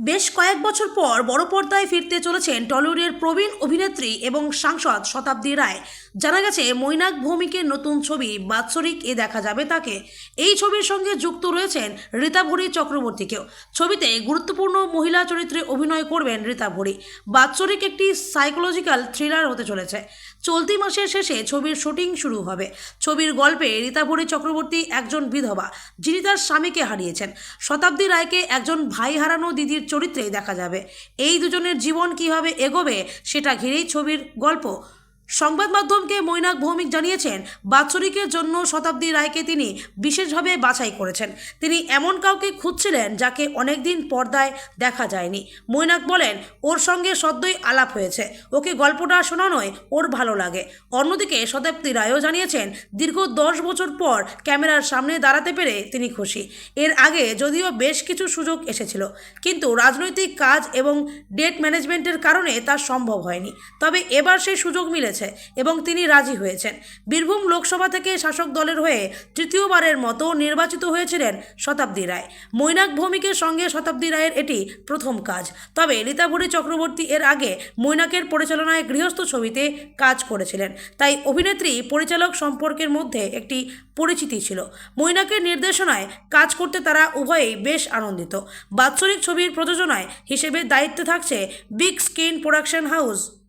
বেশ কয়েক বছর পর বড় পর্দায় ফিরতে চলেছেন টলিউডের প্রবীণ অভিনেত্রী এবং সাংসদ শতাব্দী রায়। জানা গেছে, মৈনাক ভৌমিকের নতুন ছবি বাৎসরিক এ দেখা যাবে তাকে। এই ছবির সঙ্গে যুক্ত রয়েছেন রীতা ভরি চক্রবর্তীকেও। ছবিতে গুরুত্বপূর্ণ মহিলা চরিত্রে অভিনয় করবেন রীতা ভরি। বাৎসরিক একটি সাইকোলজিক্যাল থ্রিলার হতে চলেছে। চলতি মাসের শেষে ছবির শুটিং শুরু হবে। ছবির গল্পে রীতা ভরি চক্রবর্তী একজন বিধবা, যিনি তার স্বামীকে হারিয়েছেন। শতাব্দী রায়কে একজন ভাই হারানো দিদির চরিত্রে দেখা যাবে। এই দুজনের জীবন কীভাবে এগোবে, সেটা ঘিরেই ছবির গল্প। সংবাদ মাধ্যমকে মৈনাক ভৌমিক জানিয়েছেন, বাৎসরিকের জন্য শতাব্দী রায়কে তিনি বিশেষভাবে বাছাই করেছেন। তিনি এমন কাউকে খুঁজছিলেন যাকে অনেকদিন পর্দায় দেখা যায়নি। মৈনাক বলেন, ওর সঙ্গে সদ্যই আলাপ হয়েছে। ওকে গল্পটা শোনানোয় ওর ভালো লাগে। অন্যদিকে শতাব্দী রায়ও জানিয়েছেন, দীর্ঘ দশ বছর পর ক্যামেরার সামনে দাঁড়াতে পেরে তিনি খুশি। এর আগে যদিও বেশ কিছু সুযোগ এসেছিল, কিন্তু রাজনৈতিক কাজ এবং ডেট ম্যানেজমেন্টের কারণে তা সম্ভব হয়নি। তবে এবার সেই সুযোগ মিলেছে। এবং তিনি রাজি হয়েছেন। বীরভূম লোকসভা থেকে শাসক দলের হয়ে তৃতীয়বারের মতো নির্বাচিত হয়েছিলেন শতাব্দী রায়। মৈনাক ভৌমিকের সঙ্গে শতাব্দী রায়ের এটি প্রথম কাজ। তবে রীতাভরি চক্রবর্তী এর আগে মৈনাকের পরিচালনায় গৃহস্থ ছবিতে কাজ করেছিলেন। তাই অভিনেত্রী, পরিচালক সম্পর্কের মধ্যে একটি পরিচিতি ছিল। মৈনাকের নির্দেশনায় কাজ করতে তারা উভয়েই বেশ আনন্দিত। বাৎসরিক ছবির প্রযোজনায় হিসেবে দায়িত্বে থাকছে বিগ স্ক্রিন প্রোডাকশন হাউস।